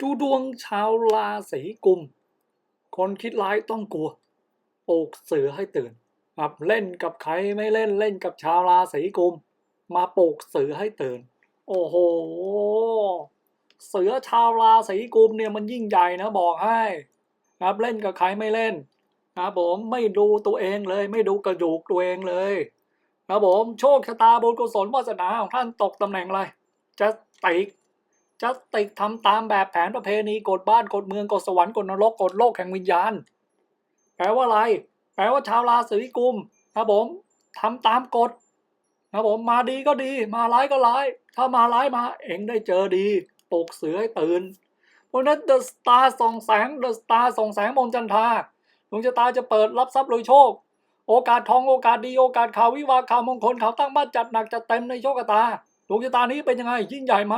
ดูดวงชาวราศีกุม คนคิดร้ายต้องกลัวปลูกเสือให้ตื่นครับเล่นกับใครไม่เล่นเล่นกับชาวราศีกุม มาปลูกเสือให้ตื่น โอ้โห เสือชาวราศีกุมเนี่ยมันยิ่งใหญ่นะบอกให้ ครับเล่นกับใครไม่เล่นครับผมไม่ดูตัวเองเลย ไม่ดูกระดูกตัวเองเลยครับผมโชคชะตาบุญกุศลวาสนาของท่านตกตำแหน่งอะไรจะติก จะติกทำตามแบบแผนประเพณีกฎบ้านกฎเมืองกฎสวรรค์กฎนรกกฎโลกแห่งวิญญาณ แปลว่าอะไร แปลว่าชาวราศีกุมครับผมทำตามกฎครับผมมาดีก็ดี มาร้ายก็ร้าย ถ้ามาร้ายมา เองได้เจอดีปลุกเสือให้ตื่นเพราะนั้นเดอะสตาร์ส่องแสงเดอะสตาร์ส่องแสงมนจันทาดวงชะตาจะเปิดรับทรัพย์รวยโชค โอกาสทองโอกาสดีโอกาสข่าววิวาข่าวมงคลข่าวตั้งบ้านจัดหนักจัดเต็มในโชคชะตาดวงชะตานี้เป็นยังไงยิ่งใหญ่ไหม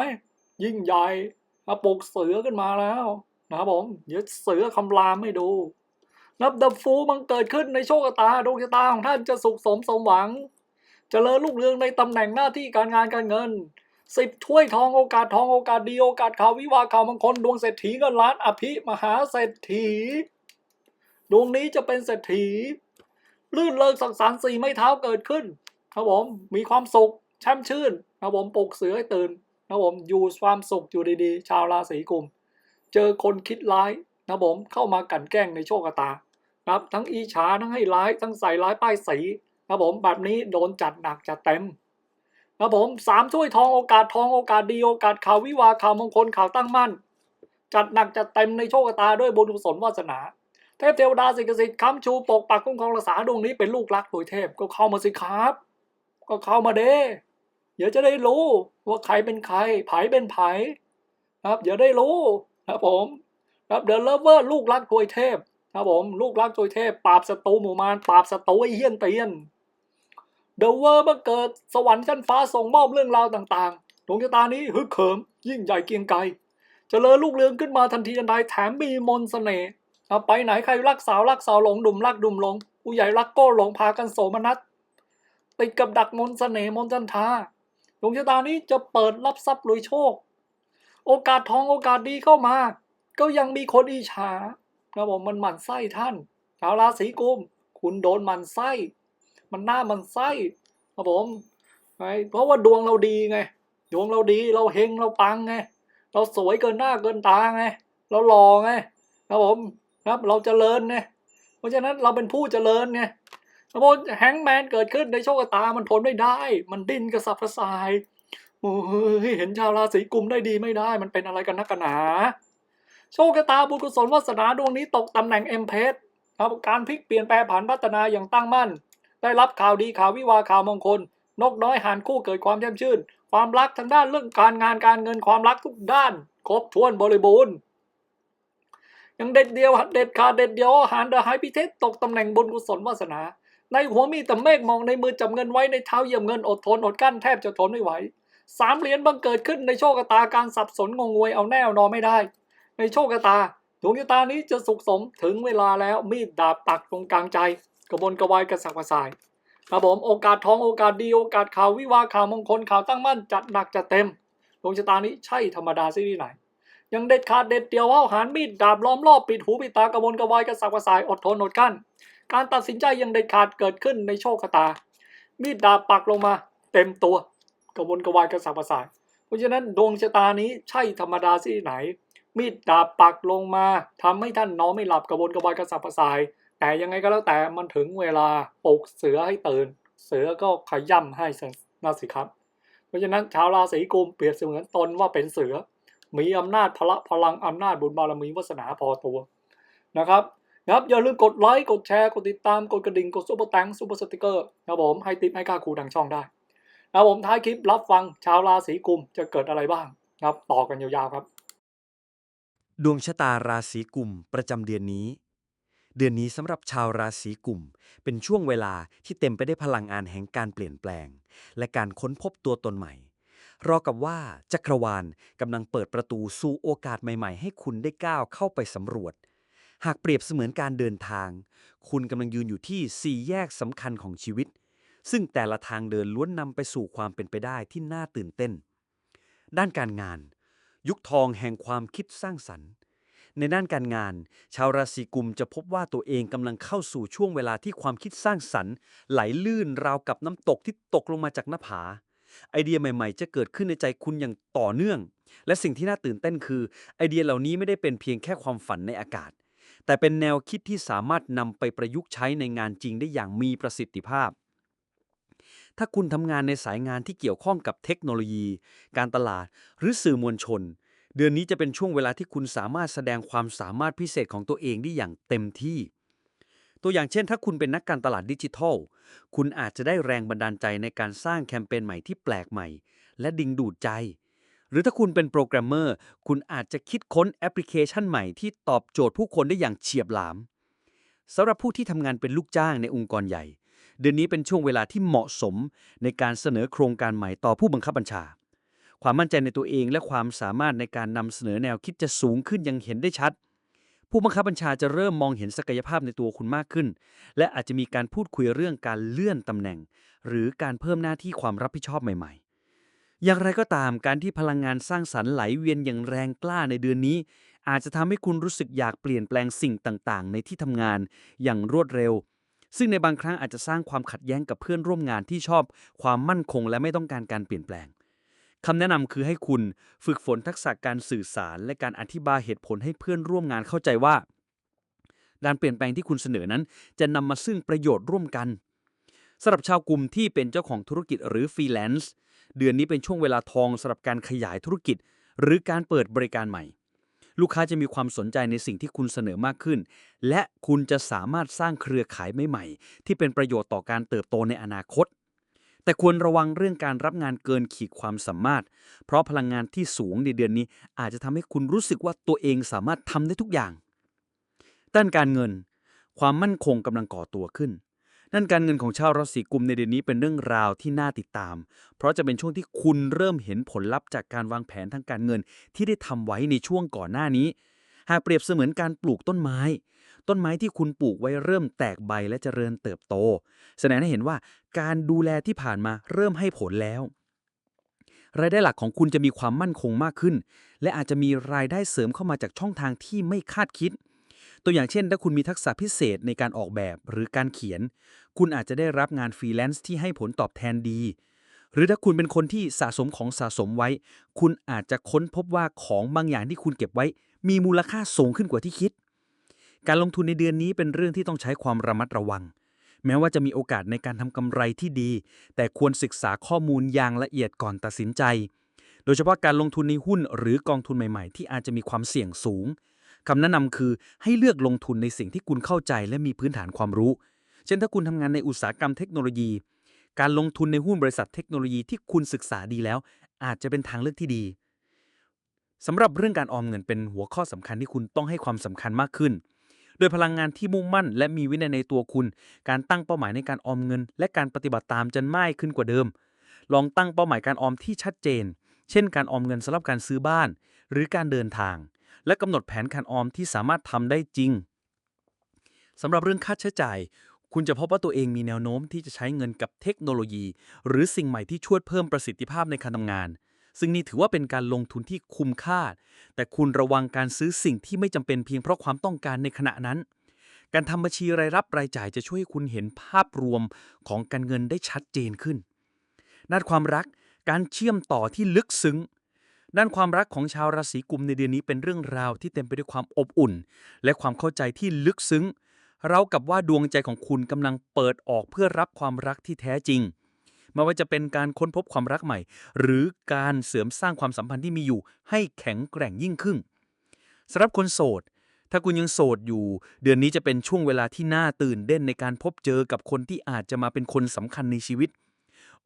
ยิ่งใหญ่มาปลุกเสือขึ้นมาแล้วนะครับผมเดี๋ยวเสือคำรามให้ดู นับดับฟูมันเกิดขึ้นในโชคชะตาดวงชะตาของท่านจะสุขสมสมหวังเจริญรุ่งเรืองในตำแหน่งหน้าที่การงานการเงินสิบถ้วยทองโอกาสทองโอกาสดีโอกาสข่าววิวาข่าวมงคลดวงเศรษฐีเงินล้านอภิมหาเศรษฐี ดวงนี้จะเป็นเศรษฐี ลื่นเลิกสังสรรค์สี่ไม้เท้าเกิดขึ้น ครับผมมีความสุขแช่มชื่น ครับผมปลุกเสือให้ตื่น ครับผมอยู่ความสุขอยู่ดีๆ ชาวราศีกุม เจอคนคิดร้ายนะผมเข้ามากันแกล้งในโชคชะตาครับทั้งอีฉาทั้งให้ร้ายทั้งใส่ร้ายป้ายสีครับผมแบบนี้โดนจัดหนักจัดเต็มครับผมสามถ้วยทองโอกาสทองโอกาสดีโอกาสข่าววิวาข่าวมงคลข่าวตั้งมั่น จัดหนักจัดเต็มในโชคชะตาด้วยบุญกุศลวาสนา เทพเทวดาสิ่งศักสิทธิ์ค้ำชูปกปักคุ้มครองรักษาดวงนี้เป็นลูกรักโดยเทพก็เข้ามาสิครับ ก็เข้ามาเด้ เดี๋ยวจะได้รู้ว่าใครเป็นใครไผเป็นไผครับเดี๋ยวได้รู้ครับผมครับเดอะเลเวอร์ลูกรักโดยเทพ ครับผม ลูกรักโดยเทพปราบศัตรูหมู่มารปราบศัตรูไอ้เหี้ยนเตียนเดอะเวอร์เมื่อเกิดสวรรค์ชั้นฟ้าส่งมอบเรื่องราวต่างๆดวงชะตานี้ฮึกเหิม ยิ่งใหญ่เกียงไกรเจริญลูกเรืองขึ้นมาทันทีทันใดแถมมีมนต์เสน่ห์ไปไหนใครรักสาวรักสาวหลงดุมรักดุมหลง ผู้ใหญ่รักก็หลงพากันโสมนัสติดกับดักมนต์เสน่ห์มนจันทา วงชะตานี้จะเปิดรับทรัพย์รวยโชค โอกาสทองโอกาสดีเข้ามา ก็ยังมีคนอิจฉาครับผมมันหมั่นไส้ท่านชาวราศีกุมคุณโดนหมั่นไส้ มันหน้ามันไส้ครับผมไเพราะว่าดวงเราดีไง ดวงเราดีเราเฮงเราปังไง เราสวยเกินหน้าเกินตาไง เราหล่อไงครับผมครับเราเจริญไงเพราะฉะนั้นเราเป็นผู้เจริญไง สมมติแฮงแมนเกิดขึ้นในโชคชะตา มันทนไม่ได้ มันดิ้นกระสับกระส่ายโอ้ยเห็นชาวราศีกุมได้ดีไม่ได้ มันเป็นอะไรกันนักกันหนา โชคชะตาบุญกุศลวาสนาดวงนี้ตกตำแหน่งเอ็มเพสครับการพลิกเปลี่ยนแปลผันพัฒนาอย่างตั้งมั่น ได้รับข่าวดีข่าววิวาข่าวมงคล นกน้อยหานคู่เกิดความแช่มชื่น ความรักทางด้านเรื่องการงานการเงินความรักทุกด้าน ครบถ้วนบริบูรณ์ยังเด็ดเดียวเด็ดขาดเด็ดเดียวหารเดอะไฮพิเทสตกตำแหน่งบุญกุศลวาสนา ในหัวมีแต่เมฆมองในมือจับเงินไว้ในเท้าเหยียมเงินอดทนอดกั้นแทบจะทนไม่ไหวสามเหรียญบังเกิดขึ้นในโชคชะตาการสับสนงงงวยเอาแน่นอนไม่ได้ ในโชคชะตาดวงชะตานี้จะสุขสมถึงเวลาแล้วมีดดาบปักตรงกลางใจ กระบวนกระวายกระสับกระส่ายครับผมโอกาสทองโอกาสดีโอกาสข่าววิวาข่าวมงคลข่าวตั้งมั่นจัดหนักจัดเต็มดวงชะตานี้ใช่ธรรมดาซิที่ไหน ยังเด็ดขาดเด็ดเดียวเอาหารมีดดาบล้อมรอบปิดหูปิดตากระวนกระวายกระสับกระส่ายอดทนอดกั้น การตัดสินใจยังเด็ดขาดเกิดขึ้นในโชคชะตา มีดดาบปักลงมา เต็มตัว กระวนกระวายกระสับกระส่าย เพราะฉะนั้นดวงชะตานี้ใช่ธรรมดาที่ไหน มีดดาบปักลงมาทำให้ท่านนอนไม่หลับกระวนกระวายกระสับกระส่าย แต่ยังไงก็แล้วแต่มันถึงเวลาปลุกเสือให้ตื่น เสือก็ขย่ำให้นะสิครับ เพราะฉะนั้นชาวราศีกุมเปรียบเสมือนตนว่าเป็นเสือ มีอำนาจพละพลังอำนาจบุญบารมีวาสนาพอตัวนะครับ นะครับอย่าลืมกดไลค์กดแชร์กดติดตามกดกระดิ่งกดซุปเปอร์แตงซุปเปอร์สติกเกอร์นะครับผมให้ติปให้ค่าครูทางช่องได้นะครับผมท้ายคลิปรับฟังชาวราศีกุมจะเกิดอะไรบ้างนะครับต่อกันยาวๆครับ ดวงชะตาราศีกุมประจำเดือนนี้ เดือนนี้สำหรับชาวราศีกุมเป็นช่วงเวลาที่เต็มไปได้วยพลังงานแห่งการเปลี่ยนแปลง และการค้นพบตัวตนใหม่ รอกับว่าจักรวาลกำลังเปิดประตูสู่โอกาสใหม่ ๆ ให้คุณได้ก้าวเข้าไปสำรวจ หากเปรียบเสมือนการเดินทาง คุณกำลังยืนอยู่ที่สี่แยกสำคัญของชีวิต ซึ่งแต่ละทางเดินล้วนนำไปสู่ความเป็นไปได้ที่น่าตื่นเต้น ด้านการงาน ยุคทองแห่งความคิดสร้างสรรค์ ในด้านการงาน ชาวราศีกุมจะพบว่าตัวเองกำลังเข้าสู่ช่วงเวลาที่ความคิดสร้างสรรค์ ไหลลื่นราวกับน้ำตกที่ตกลงมาจากหน้าผาไอเดียใหม่ๆ จะเกิดขึ้นในใจคุณอย่างต่อเนื่อง และสิ่งที่น่าตื่นเต้นคือ ไอเดียเหล่านี้ไม่ได้เป็นเพียงแค่ความฝันในอากาศ แต่เป็นแนวคิดที่สามารถนำไปประยุกต์ใช้ในงานจริงได้อย่างมีประสิทธิภาพ ถ้าคุณทำงานในสายงานที่เกี่ยวข้องกับเทคโนโลยี การตลาด หรือสื่อมวลชน เดือนนี้จะเป็นช่วงเวลาที่คุณสามารถแสดงความสามารถพิเศษของตัวเองได้อย่างเต็มที่ ตัวอย่างเช่น ถ้าคุณเป็นนักการตลาดดิจิทัล คุณอาจจะได้แรงบันดาลใจในการสร้างแคมเปญใหม่ที่แปลกใหม่ และดึงดูดใจ หรือถ้าคุณเป็นโปรแกรมเมอร์ คุณอาจจะคิดค้นแอปพลิเคชันใหม่ที่ตอบโจทย์ผู้คนได้อย่างเฉียบหลามสำหรับผู้ที่ทำงานเป็นลูกจ้างในองค์กรใหญ่ เดือนนี้เป็นช่วงเวลาที่เหมาะสมในการเสนอโครงการใหม่ต่อผู้บังคับบัญชา ความมั่นใจในตัวเองและความสามารถในการนำเสนอแนวคิดจะสูงขึ้นอยังเห็นได้ชัด ผู้บังคับบัญชาจะเริ่มมองเห็นศักยภาพในตัวคุณมากขึ้น และอาจจะมีการพูดคุยเรื่องการเลื่อนตำแหน่ง หรือการเพิ่มหน้าที่ความรับผิดชอบใหม่ๆ อย่างไรก็ตามการที่พลังงานสร้างสรรค์ไหลเวียนอย่างแรงกล้าในเดือนนี้ อาจจะทำให้คุณรู้สึกอยากเปลี่ยนแปลงสิ่งต่างๆ ในที่ทำงานอย่างรวดเร็ว ซึ่งในบางครั้งอาจจะสร้างความขัดแย้งกับเพื่อนร่วมงานที่ชอบ ความมั่นคงและไม่ต้องการการเปลี่ยนแปลงคำแนะนำคือให้คุณฝึกฝนทักษะการสื่อสาร และการอธิบายเหตุผลให้เพื่อนร่วมงานเข้าใจว่าการเปลี่ยนแปลงที่คุณเสนอนั้น จะนำมาซึ่งประโยชน์ร่วมกันสำหรับชาวกลุ่มที่เป็นเจ้าของธุรกิจหรือฟรีแลนซ์ เดือนนี้เป็นช่วงเวลาทองสำหรับการขยายธุรกิจ หรือการเปิดบริการใหม่ ลูกค้าจะมีความสนใจในสิ่งที่คุณเสนอมากขึ้น และคุณจะสามารถสร้างเครือข่ายใหม่ๆ ที่เป็นประโยชน์ต่อการเติบโตในอนาคต แต่ควรระวังเรื่องการรับงานเกินขีดความสามารถ เพราะพลังงานที่สูงในเดือนนี้อาจจะทำให้คุณรู้สึกว่าตัวเองสามารถทำได้ทุกอย่างด้านการเงิน ความมั่นคงกำลังก่อตัวขึ้น ด้านการเงินของชาวราศีกุมในเดือนนี้เป็นเรื่องราวที่น่าติดตาม เพราะจะเป็นช่วงที่คุณเริ่มเห็นผลลัพธ์จากการวางแผนทางการเงินที่ได้ทำไว้ในช่วงก่อนหน้านี้ หากเปรียบเสมือนการปลูกต้นไม้ ต้นไม้ที่คุณปลูกไว้เริ่มแตกใบและเจริญเติบโต แสดงให้เห็นว่าการดูแลที่ผ่านมาเริ่มให้ผลแล้วรายได้หลักของคุณจะมีความมั่นคงมากขึ้น และอาจจะมีรายได้เสริมเข้ามาจากช่องทางที่ไม่คาดคิด ตัวอย่างเช่น ถ้าคุณมีทักษะพิเศษในการออกแบบหรือการเขียน คุณอาจจะได้รับงานฟรีแลนซ์ที่ให้ผลตอบแทนดี หรือถ้าคุณเป็นคนที่สะสมของสะสมไว้ คุณอาจจะค้นพบว่าของบางอย่างที่คุณเก็บไว้ มีมูลค่าสูงขึ้นกว่าที่คิด การลงทุนในเดือนนี้เป็นเรื่องที่ต้องใช้ความระมัดระวัง แม้ว่าจะมีโอกาสในการทำกำไรที่ดี แต่ควรศึกษาข้อมูลอย่างละเอียดก่อนตัดสินใจ โดยเฉพาะการลงทุนในหุ้นหรือกองทุนใหม่ ๆ ที่อาจจะมีความเสี่ยงสูง คำแนะนำคือให้เลือกลงทุนในสิ่งที่คุณเข้าใจและมีพื้นฐานความรู้ เช่นถ้าคุณทำงานในอุตสาหกรรมเทคโนโลยี การลงทุนในหุ้นบริษัทเทคโนโลยีที่คุณศึกษาดีแล้ว อาจจะเป็นทางเลือกที่ดีสำหรับเรื่องการออมเงินเป็นหัวข้อสำคัญที่คุณต้องให้ความสำคัญมากขึ้น โดยพลังงานที่มุ่งมั่น และมีวินัยในตัวคุณ การตั้งเป้าหมายในการออมเงิน และการปฏิบัติตามจะง่ายขึ้นกว่าเดิม ลองตั้งเป้าหมายการออมที่ชัดเจน เช่น การออมเงินสำหรับการซื้อบ้าน หรือการเดินทาง และกำหนดแผนการออมที่สามารถทำได้จริงสำหรับเรื่องค่าใช้จ่าย คุณจะพบว่าตัวเองมีแนวโน้มที่จะใช้เงินกับเทคโนโลยี หรือสิ่งใหม่ที่ช่วยเพิ่มประสิทธิภาพในการทำงาน ซึ่งนี่ถือว่าเป็นการลงทุนที่คุ้มค่า แต่คุณระวังการซื้อสิ่งที่ไม่จำเป็นเพียงเพราะความต้องการในขณะนั้น การทำบัญชีรายรับรายจ่ายจะช่วยให้คุณเห็นภาพรวมของการเงินได้ชัดเจนขึ้นด้านความรัก การเชื่อมต่อที่ลึกซึ้ง ด้านความรักของชาวราศีกุมในเดือนนี้เป็นเรื่องราวที่เต็มไปด้วยความอบอุ่น และความเข้าใจที่ลึกซึ้ง เรากับว่าดวงใจของคุณกำลังเปิดออกเพื่อรับความรักที่แท้จริงไม่ว่าจะเป็นการค้นพบความรักใหม่ หรือการเสริมสร้างความสัมพันธ์ที่มีอยู่ ให้แข็งแกร่งยิ่งขึ้นสำหรับคนโสด ถ้าคุณยังโสดอยู่ เดือนนี้จะเป็นช่วงเวลาที่น่าตื่นเต้นในการพบเจอกับคนที่อาจจะมาเป็นคนสำคัญในชีวิต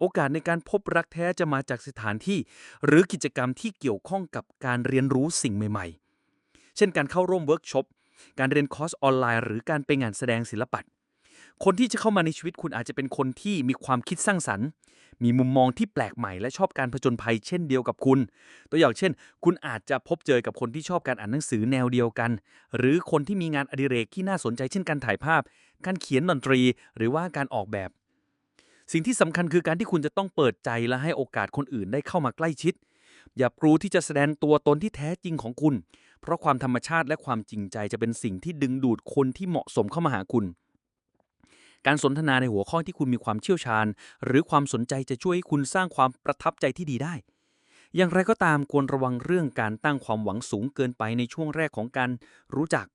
โอกาสในการพบรักแท้จะมาจากสถานที่ หรือกิจกรรมที่เกี่ยวข้องกับการเรียนรู้สิ่งใหม่ ๆ เช่นการเข้าร่วมเวิร์กช็อป การเรียนคอร์สออนไลน์ หรือการไปงานแสดงศิลปะคนที่จะเข้ามาในชีวิตคุณอาจจะเป็นคนที่มีความคิดสร้างสรรค์ มีมุมมองที่แปลกใหม่และชอบการผจญภัยเช่นเดียวกับคุณ ตัวอย่างเช่น คุณอาจจะพบเจอกับคนที่ชอบการอ่านหนังสือแนวเดียวกัน หรือคนที่มีงานอดิเรกที่น่าสนใจเช่นการถ่ายภาพ การเขียนดนตรี หรือว่าการออกแบบ สิ่งที่สำคัญคือการที่คุณจะต้องเปิดใจและให้โอกาสคนอื่นได้เข้ามาใกล้ชิด อย่ากลัวที่จะแสดงตัวตนที่แท้จริงของคุณ เพราะความธรรมชาติและความจริงใจจะเป็นสิ่งที่ดึงดูดคนที่เหมาะสมเข้ามาหาคุณ การสนทนาในหัวข้อที่คุณมีความเชี่ยวชาญ หรือความสนใจจะช่วยให้คุณสร้างความประทับใจที่ดีได้ อย่างไรก็ตามควรระวังเรื่องการตั้งความหวังสูงเกินไปในช่วงแรกของการรู้จัก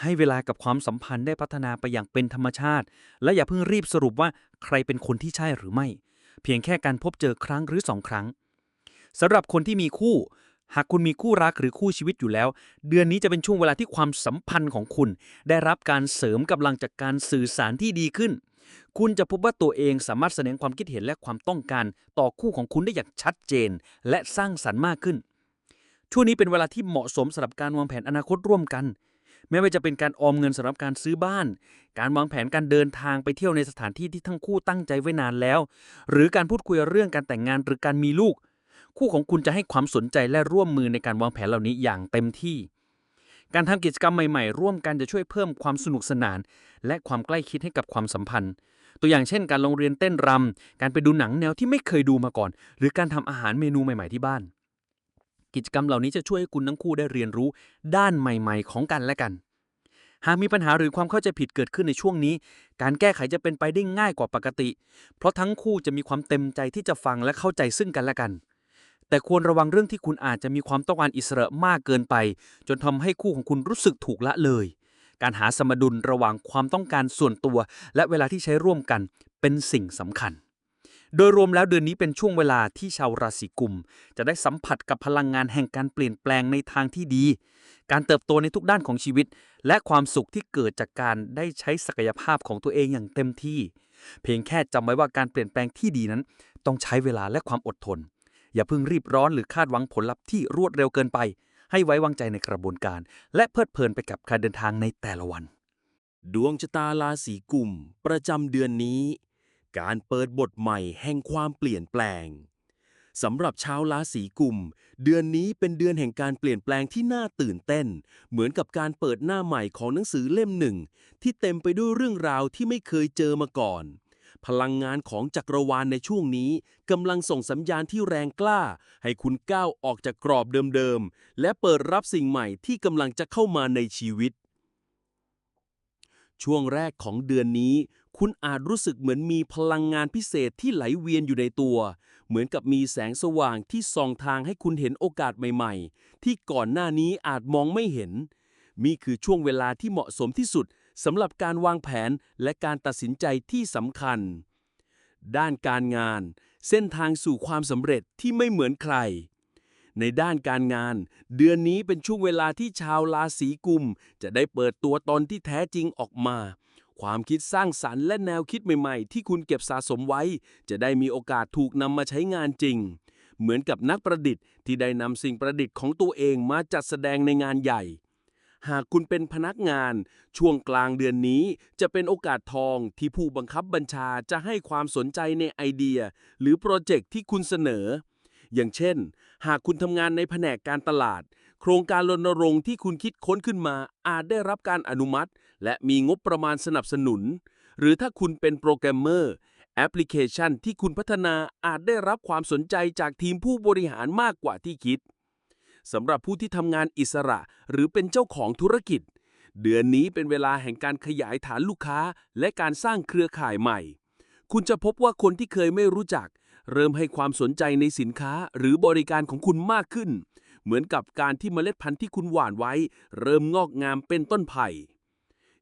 ให้เวลากับความสัมพันธ์ได้พัฒนาไปอย่างเป็นธรรมชาติ และอย่าเพิ่งรีบสรุปว่าใครเป็นคนที่ใช่หรือไม่ เพียงแค่การพบเจอครั้งหรือสองครั้งสำหรับคนที่มีคู่ หากคุณมีคู่รักหรือคู่ชีวิตอยู่แล้ว เดือนนี้จะเป็นช่วงเวลาที่ความสัมพันธ์ของคุณ ได้รับการเสริมกำลังจากการสื่อสารที่ดีขึ้น คุณจะพบว่าตัวเองสามารถแสดงความคิดเห็นและความต้องการ ต่อคู่ของคุณได้อย่างชัดเจน และสร้างสรรค์มากขึ้น ช่วงนี้เป็นเวลาที่เหมาะสมสำหรับการวางแผนอนาคตร่วมกัน ไม่ว่าจะเป็นการออมเงินสำหรับการซื้อบ้าน การวางแผนการเดินทางไปเที่ยวในสถานที่ที่ทั้งคู่ตั้งใจไว้นานแล้ว หรือการพูดคุยเรื่องการแต่งงานหรือการมีลูก คู่ของคุณจะให้ความสนใจและร่วมมือในการวางแผนเหล่านี้อย่างเต็มที่ การทำกิจกรรมใหม่ๆ ร่วมกันจะช่วยเพิ่มความสนุกสนาน และความใกล้ชิดให้กับความสัมพันธ์ ตัวอย่างเช่น การลงเรียนเต้นรำการไปดูหนังแนวที่ไม่เคยดูมาก่อน หรือการทำอาหารเมนูใหม่ ๆที่บ้าน กิจกรรมเหล่านี้จะช่วยให้คุณทั้งคู่ได้เรียนรู้ด้านใหม่ๆ ของกันและกัน หากมีปัญหาหรือความเข้าใจผิดเกิดขึ้นในช่วงนี้ การแก้ไขจะเป็นไปได้ง่ายกว่าปกติ เพราะทั้งคู่จะมีความเต็มใจที่จะฟังและเข้าใจซึ่งกันและกัน แต่ควรระวังเรื่องที่คุณอาจจะมีความต้องการอิสระมากเกินไป จนทำให้คู่ของคุณรู้สึกถูกละเลย การหาสมดุลระหว่างความต้องการส่วนตัว และเวลาที่ใช้ร่วมกันเป็นสิ่งสำคัญ โดยรวมแล้วเดือนนี้เป็นช่วงเวลาที่ชาวราศีกุม จะได้สัมผัสกับพลังงานแห่งการเปลี่ยนแปลงในทางที่ดี การเติบโตในทุกด้านของชีวิต และความสุขที่เกิดจากการได้ใช้ศักยภาพของตัวเองอย่างเต็มที่ เพียงแค่จำไว้ว่าการเปลี่ยนแปลงที่ดีนั้น ต้องใช้เวลาและความอดทน อย่าเพิ่งรีบร้อนหรือคาดหวังผลลัพธ์ที่รวดเร็วเกินไป ให้ไว้วางใจในกระบวนการ และเพลิดเพลินไปกับการเดินทางในแต่ละวัน ดวงชะตาราศีกุมประจำเดือนนี้ การเปิดบทใหม่แห่งความเปลี่ยนแปลงสำหรับชาวราศีกุม เดือนนี้เป็นเดือนแห่งการเปลี่ยนแปลงที่น่าตื่นเต้น เหมือนกับการเปิดหน้าใหม่ของหนังสือเล่มหนึ่ง ที่เต็มไปด้วยเรื่องราวที่ไม่เคยเจอมาก่อน พลังงานของจักรวาลในช่วงนี้กำลังส่งสัญญาณที่แรงกล้า ให้คุณก้าวออกจากกรอบเดิมๆ และเปิดรับสิ่งใหม่ที่กำลังจะเข้ามาในชีวิต ช่วงแรกของเดือนนี้ คุณอาจรู้สึกเหมือนมีพลังงานพิเศษที่ไหลเวียนอยู่ในตัว เหมือนกับมีแสงสว่างที่ส่องทางให้คุณเห็นโอกาสใหม่ ๆ ที่ก่อนหน้านี้อาจมองไม่เห็น นี่คือช่วงเวลาที่เหมาะสมที่สุดสำหรับการวางแผนและการตัดสินใจที่สำคัญ ด้านการงาน เส้นทางสู่ความสำเร็จที่ไม่เหมือนใคร ในด้านการงาน เดือนนี้เป็นช่วงเวลาที่ชาวราศีกุม จะได้เปิดตัวตนที่แท้จริงออกมา ความคิดสร้างสรรค์และแนวคิดใหม่ๆ ที่คุณเก็บสะสมไว้ จะได้มีโอกาสถูกนำมาใช้งานจริง เหมือนกับนักประดิษฐ์ที่ได้นำสิ่งประดิษฐ์ของตัวเองมาจัดแสดงในงานใหญ่ หากคุณเป็นพนักงาน ช่วงกลางเดือนนี้จะเป็นโอกาสทองที่ผู้บังคับบัญชาจะให้ความสนใจในไอเดีย หรือโปรเจกต์ที่คุณเสนอ อย่างเช่น หากคุณทำงานในแผนกการตลาด โครงการรณรงค์ที่คุณคิดค้นขึ้นมาอาจได้รับการอนุมัติ และมีงบประมาณสนับสนุน หรือถ้าคุณเป็นโปรแกรมเมอร์ แอปพลิเคชันที่คุณพัฒนาอาจได้รับความสนใจจากทีมผู้บริหารมากกว่าที่คิดสำหรับผู้ที่ทำงานอิสระหรือเป็นเจ้าของธุรกิจ เดือนนี้เป็นเวลาแห่งการขยายฐานลูกค้า และการสร้างเครือข่ายใหม่ คุณจะพบว่าคนที่เคยไม่รู้จัก เริ่มให้ความสนใจในสินค้าหรือบริการของคุณมากขึ้น เหมือนกับการที่เมล็ดพันธุ์ที่คุณหว่านไว้ เริ่มงอกงามเป็นต้นไผ่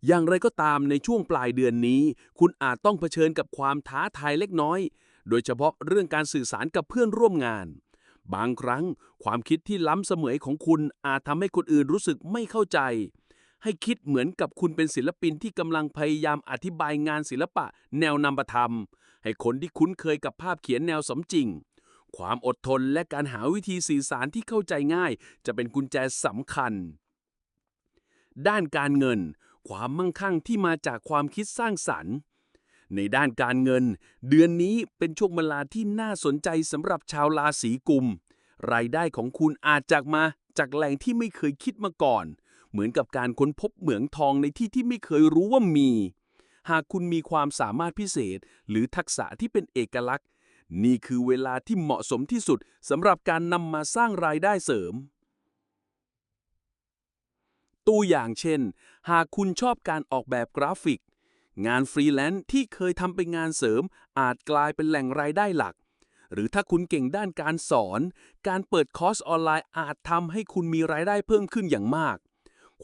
อย่างไรก็ตามในช่วงปลายเดือนนี้ คุณอาจต้องเผชิญกับความท้าทายเล็กน้อย โดยเฉพาะเรื่องการสื่อสารกับเพื่อนร่วมงาน บางครั้ง ความคิดที่ล้ำเสมอของคุณอาจทำให้คนอื่นรู้สึกไม่เข้าใจ ให้คิดเหมือนกับคุณเป็นศิลปินที่กำลังพยายามอธิบายงานศิลปะ แนวนามธรรม ให้คนที่คุ้นเคยกับภาพเขียนแนวสมจริง ความอดทนและการหาวิธีสื่อสารที่เข้าใจง่าย จะเป็นกุญแจสำคัญ ด้านการเงิน ความมั่งคั่งที่มาจากความคิดสร้างสรรค์ ในด้านการเงิน เดือนนี้เป็นช่วงเวลาที่น่าสนใจสำหรับชาวราศีกุม รายได้ของคุณอาจจากมาจากแหล่งที่ไม่เคยคิดมาก่อน เหมือนกับการค้นพบเหมืองทองในที่ที่ไม่เคยรู้ว่ามี หากคุณมีความสามารถพิเศษ หรือทักษะที่เป็นเอกลักษณ์ นี่คือเวลาที่เหมาะสมที่สุดสำหรับการนำมาสร้างรายได้เสริม ตัวอย่างเช่น หากคุณชอบการออกแบบกราฟิก งานฟรีแลนซ์ที่เคยทำเป็นงานเสริม อาจกลายเป็นแหล่งรายได้หลัก หรือถ้าคุณเก่งด้านการสอน การเปิดคอร์สออนไลน์อาจทำให้คุณมีรายได้เพิ่มขึ้นอย่างมาก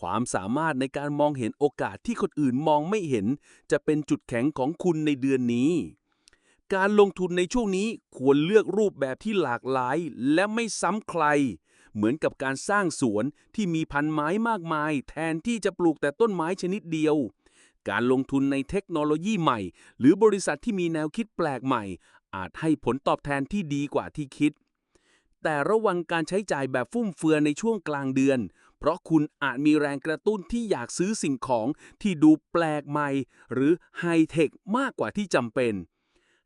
ความสามารถในการมองเห็นโอกาสที่คนอื่นมองไม่เห็น จะเป็นจุดแข็งของคุณในเดือนนี้การลงทุนในช่วงนี้ควรเลือกรูปแบบที่หลากหลาย และไม่ซ้ำใคร เหมือนกับการสร้างสวนที่มีพันไม้มากมาย แทนที่จะปลูกแต่ต้นไม้ชนิดเดียว การลงทุนในเทคโนโลยีใหม่ หรือบริษัทที่มีแนวคิดแปลกใหม่ อาจให้ผลตอบแทนที่ดีกว่าที่คิด แต่ระวังการใช้จ่ายแบบฟุ่มเฟือยในช่วงกลางเดือน เพราะคุณอาจมีแรงกระตุ้นที่อยากซื้อสิ่งของที่ดูแปลกใหม่ หรือไฮเทคมากกว่าที่จำเป็น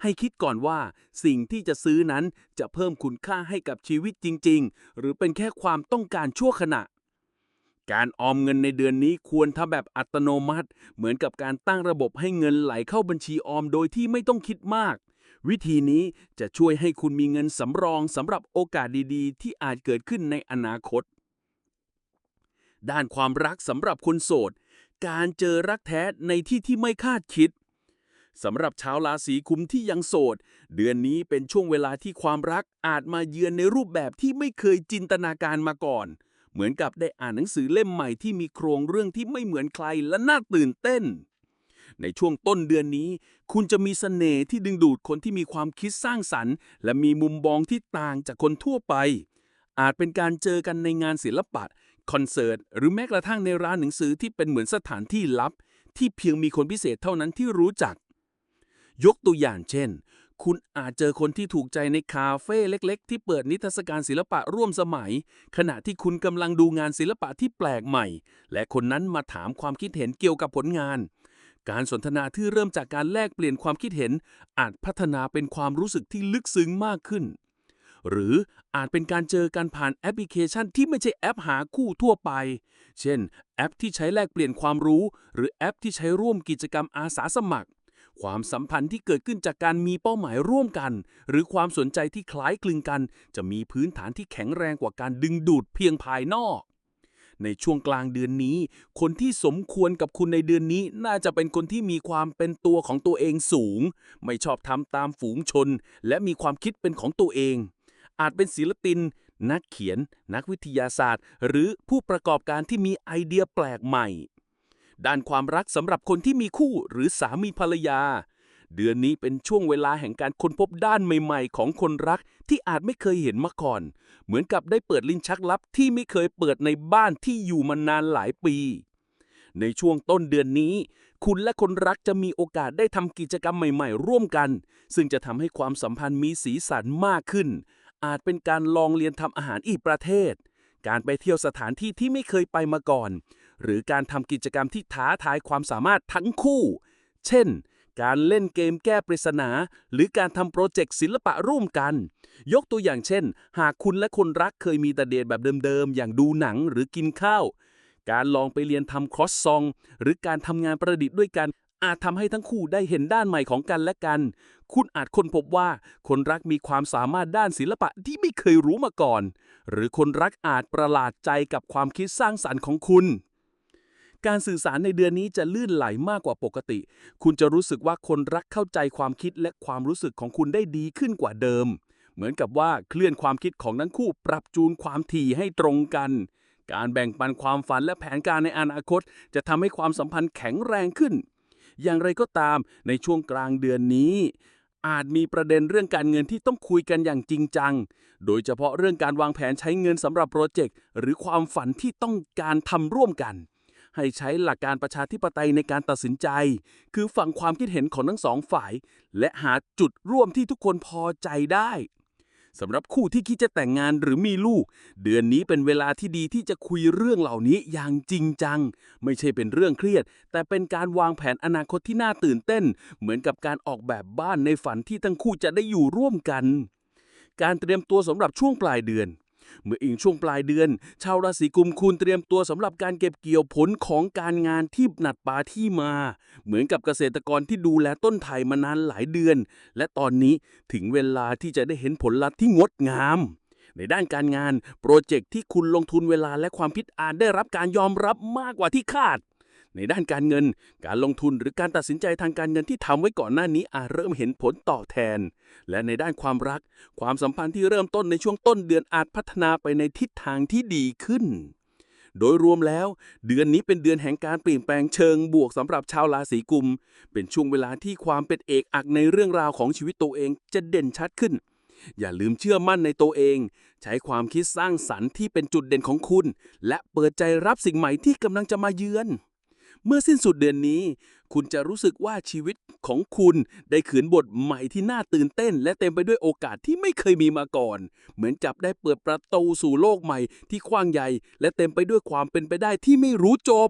ให้คิดก่อนว่าสิ่งที่จะซื้อนั้นจะเพิ่มคุณค่าให้กับชีวิตจริง ๆ หรือเป็นแค่ความต้องการชั่วขณะ การออมเงินในเดือนนี้ควรทำแบบอัตโนมัติ เหมือนกับการตั้งระบบให้เงินไหลเข้าบัญชีออมโดยที่ไม่ต้องคิดมาก วิธีนี้จะช่วยให้คุณมีเงินสำรองสำหรับโอกาสดีๆ ที่อาจเกิดขึ้นในอนาคต ด้านความรักสำหรับคนโสด การเจอรักแท้ในที่ที่ไม่คาดคิด สำหรับชาวราศีกุมที่ยังโสด เดือนนี้เป็นช่วงเวลาที่ความรักอาจมาเยือนในรูปแบบที่ไม่เคยจินตนาการมาก่อน เหมือนกับได้อ่านหนังสือเล่มใหม่ที่มีโครงเรื่องที่ไม่เหมือนใครและน่าตื่นเต้น ในช่วงต้นเดือนนี้ คุณจะมีเสน่ห์ที่ดึงดูดคนที่มีความคิดสร้างสรรค์ และมีมุมมองที่ต่างจากคนทั่วไป อาจเป็นการเจอกันในงานศิลปะคอนเสิร์ตหรือแม้กระทั่งในร้านหนังสือที่เป็นเหมือนสถานที่ลับ ที่เพียงมีคนพิเศษเท่านั้นที่รู้จัก ยกตัวอย่างเช่น คุณอาจเจอคนที่ถูกใจในคาเฟ่เล็ก ๆ ที่เปิดนิทรรศการศิลปะร่วมสมัย ขณะที่คุณกำลังดูงานศิลปะที่แปลกใหม่ และคนนั้นมาถามความคิดเห็นเกี่ยวกับผลงาน การสนทนาที่เริ่มจากการแลกเปลี่ยนความคิดเห็น อาจพัฒนาเป็นความรู้สึกที่ลึกซึ้งมากขึ้น หรืออาจเป็นการเจอกันผ่านแอปพลิเคชันที่ไม่ใช่แอปหาคู่ทั่วไป เช่น แอปที่ใช้แลกเปลี่ยนความรู้ หรือแอปที่ใช้ร่วมกิจกรรมอาสาสมัคร ความสัมพันธ์ที่เกิดขึ้นจากการมีเป้าหมายร่วมกัน หรือความสนใจที่คล้ายคลึงกัน จะมีพื้นฐานที่แข็งแรงกว่าการดึงดูดเพียงภายนอก ในช่วงกลางเดือนนี้ คนที่สมควรกับคุณในเดือนนี้ น่าจะเป็นคนที่มีความเป็นตัวของตัวเองสูง ไม่ชอบทำตามฝูงชน และมีความคิดเป็นของตัวเอง อาจเป็นศิลปินนักเขียน นักวิทยาศาสตร์ หรือผู้ประกอบการที่มีไอเดียแปลกใหม่ ด้านความรักสำหรับคนที่มีคู่หรือสามีภรรยา เดือนนี้เป็นช่วงเวลาแห่งการค้นพบด้านใหม่ๆ ของคนรักที่อาจไม่เคยเห็นมาก่อน เหมือนกับได้เปิดลิ้นชักลับที่ไม่เคยเปิดในบ้านที่อยู่มานานหลายปี ในช่วงต้นเดือนนี้ คุณและคนรักจะมีโอกาสได้ทำกิจกรรมใหม่ๆ ร่วมกัน ซึ่งจะทำให้ความสัมพันธ์มีสีสันมากขึ้น อาจเป็นการลองเรียนทำอาหารอีกประเทศ การไปเที่ยวสถานที่ที่ไม่เคยไปมาก่อน หรือการทำกิจกรรมที่ท้าทายความสามารถทั้งคู่ เช่น การเล่นเกมแก้ปริศนา หรือการทำโปรเจกต์ศิลปะร่วมกัน ยกตัวอย่างเช่น หากคุณและคนรักเคยมีแต่เดทแบบเดิมๆ อย่างดูหนังหรือกินข้าว การลองไปเรียนทำครอสซอง หรือการทำงานประดิษฐ์ด้วยกันอาจทำให้ทั้งคู่ได้เห็นด้านใหม่ของกันและกัน คุณอาจค้นพบว่าคนรักมีความสามารถด้านศิลปะที่ไม่เคยรู้มาก่อน หรือคนรักอาจประหลาดใจกับความคิดสร้างสรรค์ของคุณ การสื่อสารในเดือนนี้จะลื่นไหลมากกว่าปกติ คุณจะรู้สึกว่าคนรักเข้าใจความคิดและความรู้สึกของคุณได้ดีขึ้นกว่าเดิม เหมือนกับว่าเคลื่อนความคิดของทั้งคู่ปรับจูนความถี่ให้ตรงกัน การแบ่งปันความฝันและแผนการในอนาคต จะทำให้ความสัมพันธ์แข็งแรงขึ้น อย่างไรก็ตามในช่วงกลางเดือนนี้อาจมีประเด็นเรื่องการเงินที่ต้องคุยกันอย่างจริงจัง โดยเฉพาะเรื่องการวางแผนใช้เงินสำหรับโปรเจกต์หรือความฝันที่ต้องการทำร่วมกัน ให้ใช้หลักการประชาธิปไตยในการตัดสินใจ คือฟังความคิดเห็นของทั้งสองฝ่าย และหาจุดร่วมที่ทุกคนพอใจได้สำหรับคู่ที่คิดจะแต่งงานหรือมีลูก เดือนนี้เป็นเวลาที่ดีที่จะคุยเรื่องเหล่านี้อย่างจริงจัง ไม่ใช่เป็นเรื่องเครียด แต่เป็นการวางแผนอนาคตที่น่าตื่นเต้น เหมือนกับการออกแบบบ้านในฝันที่ทั้งคู่จะได้อยู่ร่วมกัน การเตรียมตัวสำหรับช่วงปลายเดือน เมื่ออิงช่วงปลายเดือน ชาวราศีกุมคุณเตรียมตัวสำหรับการเก็บเกี่ยวผลของการงานที่หนัดปาที่มา เหมือนกับเกษตรกรที่ดูแลต้นไผ่มานานหลายเดือน และตอนนี้ถึงเวลาที่จะได้เห็นผลลัพธ์ที่งดงาม ในด้านการงาน โปรเจกต์ที่คุณลงทุนเวลาและความคิดอานได้รับการยอมรับมากกว่าที่คาด ในด้านการเงิน การลงทุนหรือการตัดสินใจทางการเงินที่ทำไว้ก่อนหน้านี้อาจเริ่มเห็นผลตอบแทน และในด้านความรัก ความสัมพันธ์ที่เริ่มต้นในช่วงต้นเดือนอาจพัฒนาไปในทิศทางที่ดีขึ้น โดยรวมแล้ว เดือนนี้เป็นเดือนแห่งการเปลี่ยนแปลงเชิงบวกสำหรับชาวราศีกุม เป็นช่วงเวลาที่ความเป็นเอกอักในเรื่องราวของชีวิตตัวเองจะเด่นชัดขึ้นอย่าลืมเชื่อมั่นในตัวเอง ใช้ความคิดสร้างสรรค์ที่เป็นจุดเด่นของคุณ และเปิดใจรับสิ่งใหม่ที่กำลังจะมาเยือน เมื่อสิ้นสุดเดือนนี้ คุณจะรู้สึกว่าชีวิตของคุณได้ขืนบทใหม่ที่น่าตื่นเต้น และเต็มไปด้วยโอกาสที่ไม่เคยมีมาก่อน เหมือนจับได้เปิดประตูสู่โลกใหม่ที่กว้างใหญ่ และเต็มไปด้วยความเป็นไปได้ที่ไม่รู้จบ